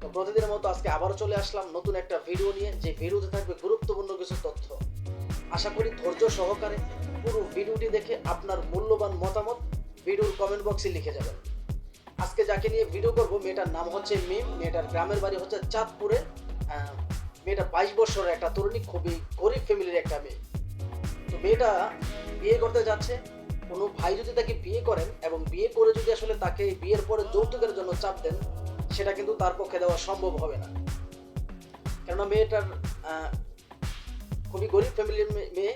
তো প্রতিদিনের মতো আজকে আবারও চলে আসলাম নতুন একটা ভিডিও নিয়ে, যে ভিডিওতে থাকবে গুরুত্বপূর্ণ কিছু তথ্য। আশা করি ধৈর্য সহকারে পুরো ভিডিওটি দেখে আপনার মূল্যবান মতামত ভিডিওর কমেন্ট বক্সে লিখে যাবেন। আজকে যাকে নিয়ে ভিডিও করব, মেয়েটার নাম হচ্ছে মিম, মেয়েটার গ্রামের বাড়ি হচ্ছে চাঁদপুরে। মেয়েটা বাইশ বছরের একটা তরুণী, খুবই গরিব ফ্যামিলির একটা মেয়ে। তো মেয়েটা বিয়ে করতে যাচ্ছে। কোনো ভাই যদি তাকে বিয়ে করেন এবং বিয়ে করে যদি আসলে তাকে বিয়ের পরে যৌতুকের জন্য চাপ দেন সেটা কিন্তু তার পক্ষে দেওয়া সম্ভব হবে না। কেননা মেয়েটার খুবই গরিব ফ্যামিলির মেয়ে,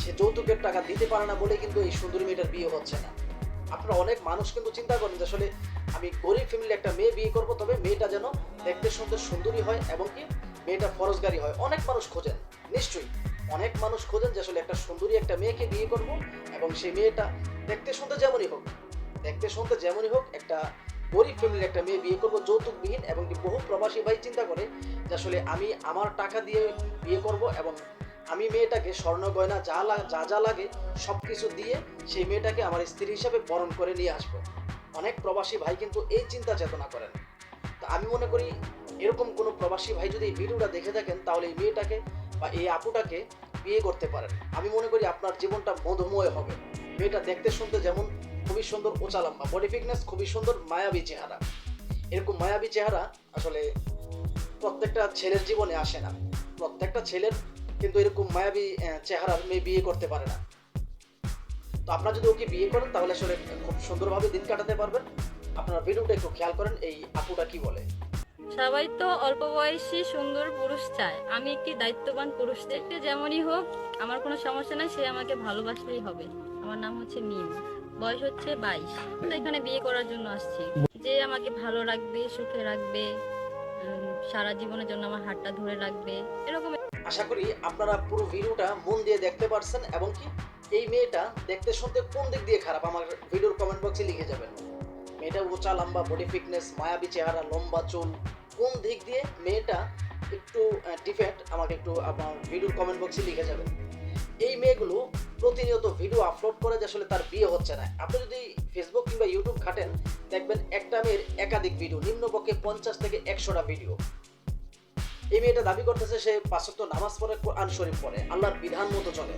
সে যৌতুকের টাকা দিতে পারে না বলে কিন্তু এই সুন্দরী মেয়েটার বিয়ে হচ্ছে না। আপনারা অনেক মানুষ কিন্তু চিন্তা করেন যে আসলে আমি গরিব ফ্যামিলির একটা মেয়ে বিয়ে করব, তবে মেয়েটা যেন দেখতে সুন্দর সুন্দরী হয় এবং কি মেয়েটা ফরজগারি হয়। অনেক মানুষ খোঁজেন, নিশ্চয়ই। অনেক মানুষ খোঁজেন যে আসলে একটা সুন্দরী একটা মেয়েকে বিয়ে করব এবং সেই মেয়েটা দেখতে সুন্দর যেমনই হোক, দেখতে সুন্দর যেমনই হোক একটা গরিব ফ্যামিলির একটা মেয়ে বিয়ে করব যৌতুকবিহীন এবং বহু প্রবাসী ভাই চিন্তা করে যে আসলে আমি আমার টাকা দিয়ে বিয়ে করব এবং আমি মেয়েটাকে স্বর্ণ গয়না যা যা যা লাগে সব কিছু দিয়ে সেই মেয়েটাকে আমার স্ত্রী হিসাবে বরণ করে নিয়ে আসব। অনেক প্রবাসী ভাই কিন্তু এই চিন্তা চেতনা করেন। তো আমি মনে করি এরকম কোনো প্রবাসী ভাই যদি এই ভিডিওটা দেখে থাকেন, তাহলে এই মেয়েটাকে বা এই আপুটাকে বিয়ে করতে পারেন। আমি মনে করি আপনার জীবনটা মধুময় হবে। মেয়েটা দেখতে শুনতে যেমন খুবই সুন্দর উঁচা লম্বা। বডি ফিটনেস খুবই সুন্দর মায়াবী চেহারা। এরকম মায়াবী চেহারা আসলে প্রত্যেকটা ছেলের জীবনে আসে না। প্রত্যেকটা ছেলের কিন্তু এরকম মায়াবী আহ, চেহারার মেয়ে বিয়ে করতে পারে না। তো আপনারা যদি ওকে বিয়ে করেন তাহলে আসলে খুব সুন্দরভাবে দিন কাটাতে পারবেন। আপনারা ভিডিওটা একটু খেয়াল করেন এই আপুটা কি বলে। সবাই তো অল্প বয়সী সুন্দর পুরুষ চায়। আমি একটি দায়িত্ববান পুরুষ দেখতে যেমনই হোক আমার কোনো সমস্যা নাই সে আমাকে ভালোবাসলেই হবে। আমার নাম হচ্ছে মিম। বয়স হচ্ছে বাইশ। তো এখানে বিয়ে করার জন্য আসছি। যে আমাকে ভালো রাখবে, সুখে রাখবে সারা জীবনের জন্য আমার হাতটা ধরে রাখবে, এরকম আশা করি আপনারা পুরো ভিডিওটা মন দিয়ে দেখতে পারছেন এবং কি এই মেয়েটা দেখতে শুনতে কোন দিক দিয়ে খারাপ? আমার ভিডিওর কমেন্ট বক্সে লিখে যাবেন। মেয়েটা উঁচা, লম্বা বডি ফিটনেস মায়াবী চেহারা, লম্বা চুল, কোন দিক দিয়ে মেয়েটা একটু ডিফেক্ট আমাকে একটু আমার ভিডিওর কমেন্ট বক্সে লিখে যাবেন। এই মেয়েগুলো প্রতিনিয়ত ভিডিও আপলোড করে যে আসলে তার বিয়ে হচ্ছে না। আপনি যদি ফেসবুক কিংবা ইউটিউব ঘাটেন, দেখবেন একটা মেয়ের একাধিক ভিডিও নিম্নপক্ষে পঞ্চাশ থেকে একশোটা ভিডিও এই মেয়েটা দাবি করতেছে সে পাঁচত্ব নামাজ পড়ে, কোরআন শরীফ পড়ে, আল্লাহর বিধান মতো চলে।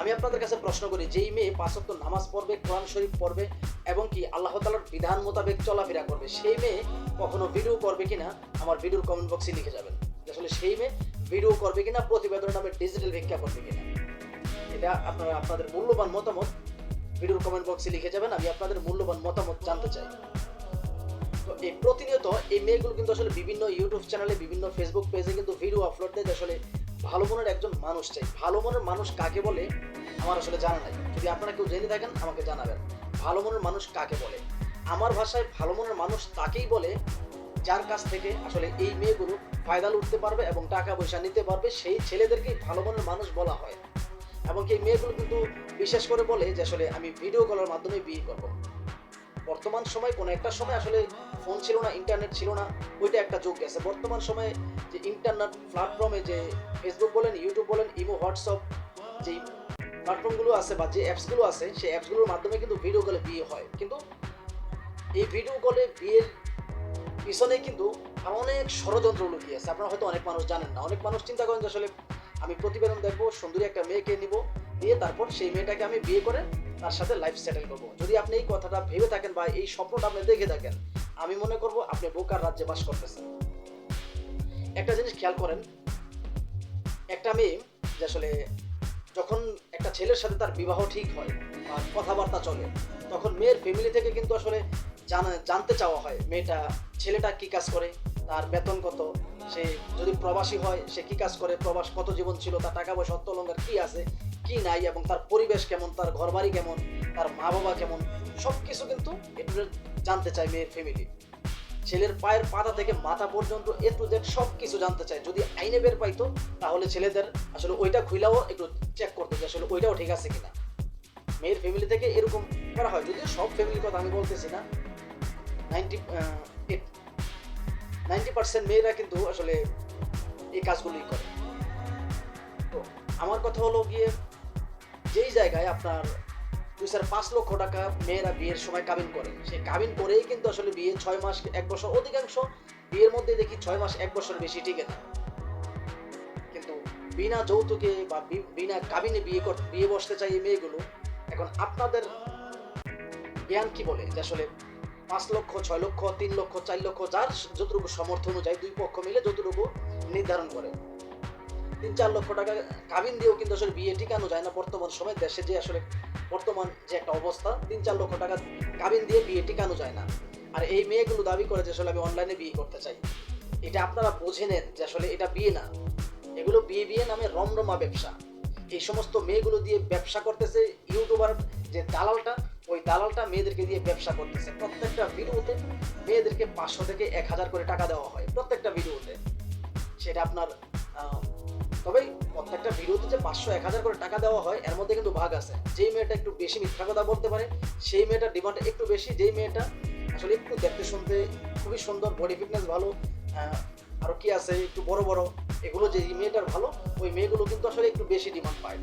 আমি আপনাদের কাছে প্রশ্ন করি, যেই মেয়ে পাঁচত্ব নামাজ পড়বে, কোরআন শরীফ পড়বে, এবং কি আল্লাহ তালার বিধান মোতাবেক চলাফেরা করবে, সেই মেয়ে কখনো ভিডিও করবে কিনা, আমার ভিডিওর কমেন্ট বক্সে লিখে যাবেন। আসলে সেই মেয়ে ভিডিও করবে কিনা প্রতিবেদন নামে ডিজিটাল ভিক্ষা করবে কিনা। এটা আপনারা আপনাদের মূল্যবান মতামত ভিডিওর কমেন্ট বক্সে লিখে যাবেন, আমি আপনাদের মূল্যবান মতামত জানতে চাই। তো এই প্রতিনিয়ত এই মেয়েগুলো কিন্তু আসলে বিভিন্ন ইউটিউব চ্যানেলে বিভিন্ন ফেসবুক পেজে কিন্তু ভিডিও আপলোড দেয় আসলে ভালো মনের একজন মানুষ চাই। ভালো মনের মানুষ কাকে বলে? আমার আসলে জানা নাই। যদি আপনারা কেউ জেনে থাকেন, আমাকে জানাবেন। ভালো মনের মানুষ কাকে বলে? আমার ভাষায় ভালো মনের মানুষ তাকেই বলে যার কাছ থেকে আসলে এই মেয়েগুলো ফায়দা উঠতে পারবে এবং টাকা পয়সা নিতে পারবে। সেই ছেলেদেরকেই ভালো মনের মানুষ বলা হয়। এবং এই মেয়েগুলো কিন্তু বিশেষ করে বলে যে আসলে আমি ভিডিও কলের মাধ্যমে বিয়ে করব। বর্তমান সময় কোনো একটা সময় আসলে ফোন ছিল না ইন্টারনেট ছিল না, ওইটা একটা যুগ গেছে। বর্তমান সময়ে যে ইন্টারনেট প্ল্যাটফর্মে যে ফেসবুক বলেন ইউটিউব বলেন ইমো হোয়াটসঅ্যাপ যে প্ল্যাটফর্মগুলো আছে বা যে অ্যাপসগুলো আছে, সেই অ্যাপসগুলোর মাধ্যমে কিন্তু ভিডিও কলে বিয়ে হয়। কিন্তু এই ভিডিও কলে বিয়ের পিছনে কিন্তু অনেক ষড়যন্ত্র লুকিয়ে আছে। আপনারা হয়তো অনেক মানুষ জানেন না। অনেক মানুষ চিন্তা করেন যে আসলে আমি প্রতিবেদন দেখব, সুন্দরী একটা মেয়েকে নিব, দিয়ে তারপর সেই মেয়েটাকে আমি বিয়ে করে তার সাথে লাইফ সেটেল করব। যদি আপনি এই কথাটা ভেবে থাকেন বা এই স্বপ্নটা আপনি দেখে থাকেন, আমি মনে করব আপনি বোকার রাজ্যে বাস করতেছেন। একটা জিনিস খেয়াল করেন, একটা মেয়ে যে আসলে যখন একটা ছেলের সাথে তার বিবাহ ঠিক হয় বা কথাবার্তা চলে, তখন মেয়ের ফ্যামিলি থেকে কিন্তু আসলে জানা জানতে চাওয়া হয়, মেয়েটা, ছেলেটা কি কাজ করে, তার বেতন কত, সে যদি প্রবাসী হয়, সে কি কাজ করে, প্রবাস কত জীবন ছিল, তার টাকা পয়সা অর্থ অলঙ্কার কি আছে, কি নাই, এবং তার পরিবেশ কেমন, তার ঘরবাড়ি কেমন, তার মা বাবা কেমন সব কিছু কিন্তু একটু জানতে চায় মেয়ের ফ্যামিলি ছেলের পায়ের পাতা থেকে মাথা পর্যন্ত এ টু জেড সব কিছু জানতে চায়। যদি আইনে বের পাইতো, তাহলে ছেলেদের আসলে ওইটা খুইলাও একটু চেক করতে যে আসলে ওইটাও ঠিক আছে কিনা। মেয়ের ফ্যামিলি থেকে এরকম করা হয়? যদিও সব ফ্যামিলির কথা আমি বলতেছি না নাইনটি নাইনটি পার্সেন্ট মেয়েরা কিন্তু আসলে এই কাজগুলোই করে। তো আমার কথা হলো গিয়ে, যেই জায়গায় আপনার দুই চার পাঁচ লক্ষ টাকা মেয়েরা বিয়ের সময় কাবিন করে সেই কাবিন করেই কিন্তু আসলে বিয়ে ছয় মাস, এক বছর, অধিকাংশ বিয়ের মধ্যে দেখি ছয় মাস, এক বছর বেশি টিকে না কিন্তু বিনা যৌতুকে বা বিনা কাবিনে বিয়ে কর, বিয়ে বসতে চাই এই মেয়েগুলো, এখন আপনাদের জ্ঞান কি বলে? যে আসলে পাঁচ লক্ষ, ছয় লক্ষ, তিন লক্ষ, চার লক্ষ, যার যতটুকু সমর্থ অনুযায়ী দুই পক্ষ মিলে যতটুকু নির্ধারণ করে। তিন, চার লক্ষ টাকা কাবিন দিয়েও কিন্তু আসলে বিয়ে টিকানো যায় না বর্তমান সময়, দেশে যে আসলে বর্তমান যে একটা অবস্থা, তিন, চার লক্ষ টাকা কাবিন দিয়ে বিয়ে টিকানো যায় না। আর এই মেয়েগুলো দাবি করে যে আসলে আমি অনলাইনে বিয়ে করতে চাই। এটা আপনারা বুঝে নেন যে আসলে এটা বিয়ে না। এগুলো বিয়ে বিয়ে নামে রমরমা ব্যবসা। এই সমস্ত মেয়েগুলো দিয়ে ব্যবসা করতেছে ইউটিউবার যে দালালটা ওই দালালটা মেয়েদেরকে দিয়ে ব্যবসা করতেছে। প্রত্যেকটা ভিডিওতে মেয়েদেরকে পাঁচশো থেকে এক হাজার করে টাকা দেওয়া হয়, প্রত্যেকটা ভিডিওতে। সেটা আপনার তবে প্রত্যেকটা ভিডিওতে যে পাঁচশো, এক হাজার করে টাকা দেওয়া হয়, এর মধ্যে কিন্তু ভাগ আছে। যেই মেয়েটা একটু বেশি মিথ্যা কথা বলতে পারে, সেই মেয়েটার ডিমান্ড একটু বেশি। যেই মেয়েটা আসলে একটু দেখতে শুনতে খুবই সুন্দর বডি ফিটনেস ভালো আরও আরও কি আছে, একটু বড় বড়, এগুলো যে মেয়েটার ভালো, ওই মেয়েগুলো কিন্তু আসলে একটু বেশি ডিমান্ড পায়।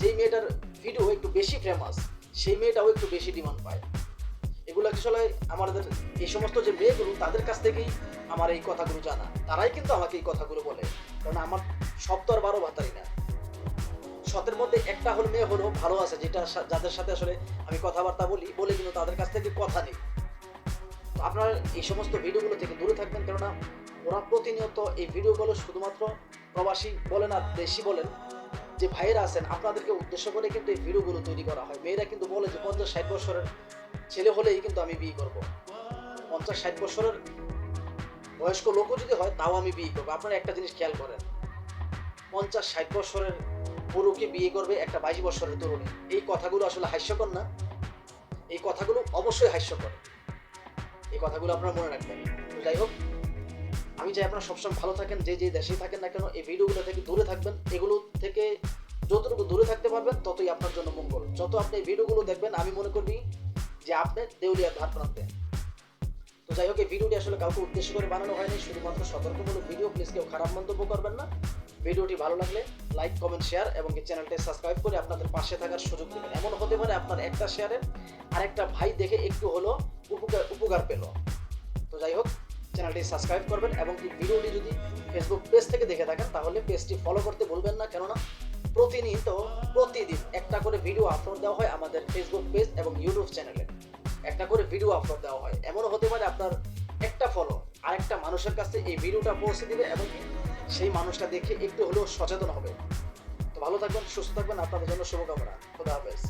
যেই মেয়েটার ভিডিও একটু বেশি ফেমাস সেই মেয়েটাও একটু বেশি ডিমান্ড পায়। এগুলো আসলে আমাদের এই সমস্ত যে মেয়েগুলো, তাদের কাছ থেকেই আমার এই কথাগুলো জানা। তারাই কিন্তু আমাকে এই কথাগুলো বলে। কারণ আমার সব বারো ভাতারি না। সতের মধ্যে একটা হল মেয়ে হলো ভালো আছে, যেটা যাদের সাথে আসলে আমি কথাবার্তা বলি, বলে কিন্তু তাদের কাছ থেকে কথা নেই। তো আপনারা এই সমস্ত ভিডিওগুলো থেকে দূরে থাকবেন, কেননা ওরা প্রতিনিয়ত এই ভিডিওগুলো শুধুমাত্র প্রবাসী বলেন আর দেশি বলেন। যে ভাইয়েরা আছেন, আপনাদেরকে উদ্দেশ্য করে কিন্তু এই ভিডিওগুলো তৈরি করা হয়। মেয়েরা কিন্তু বলে যে পঞ্চাশ ষাট বছরের ছেলে হলেই কিন্তু আমি বিয়ে করব। পঞ্চাশ ষাট বছরের বয়স্ক লোকও যদি হয়, তাও আমি বিয়ে করব। আপনারা একটা জিনিস খেয়াল করেন, পঞ্চাশ ষাট বছরের পুরুকে বিয়ে করবে একটা বাইশ বছরের তরুণী। এই কথাগুলো আসলে হাস্যকর না? এই কথাগুলো অবশ্যই হাস্যকর। এই কথাগুলো আপনারা মনে রাখবেন। যাই হোক আমি চাই আপনারা সবসময় ভালো থাকেন, যে যে দেশেই থাকেন না কেন, এই ভিডিওগুলো থেকে দূরে থাকবেন। এগুলো থেকে যতটুকু দূরে থাকতে পারবেন, ততই আপনার জন্য মঙ্গল। যত আপনি এই ভিডিওগুলো দেখবেন, আমি মনে করি যে আপনি দেউলিয়ার ধার প্রান্তে তো যাই হোক, এই ভিডিওটি আসলে কাউকে উদ্দেশ্য করে বানানো হয়নি, শুধুমাত্র সতর্কমূলক ভিডিও, প্লিজ কেউ খারাপ মন্তব্য করবেন না। ভিডিওটি ভালো লাগলে লাইক, কমেন্ট, শেয়ার এবং এই চ্যানেলটি সাবস্ক্রাইব করে আপনাদের পাশে থাকার সুযোগ দেবেন। এমন হতে পারে আপনার একটা শেয়ারে আরেকটা ভাই দেখে একটু হলো উপকার উপকার পেল। তো যাই হোক চ্যানেলটি সাবস্ক্রাইব করবেন এবং কি ভিডিওটি যদি ফেসবুক পেজ থেকে দেখে থাকেন, তাহলে পেজটি ফলো করতে ভুলবেন না। কেননা প্রতিনিয়ত, প্রতিদিন একটা করে ভিডিও আপলোড দেওয়া হয় আমাদের ফেসবুক পেজ এবং ইউটিউব চ্যানেলে একটা করে ভিডিও আপলোড দেওয়া হয়। এমনও হতে পারে আপনার একটা ফলো আরেকটা মানুষের কাছে এই ভিডিওটা পৌঁছে দিবে এবং সেই মানুষটা দেখে একটু হলেও সচেতন হবে। তো ভালো থাকবেন, সুস্থ থাকবেন, আপনাদের জন্য শুভকামনা। খুদা হাফেজ।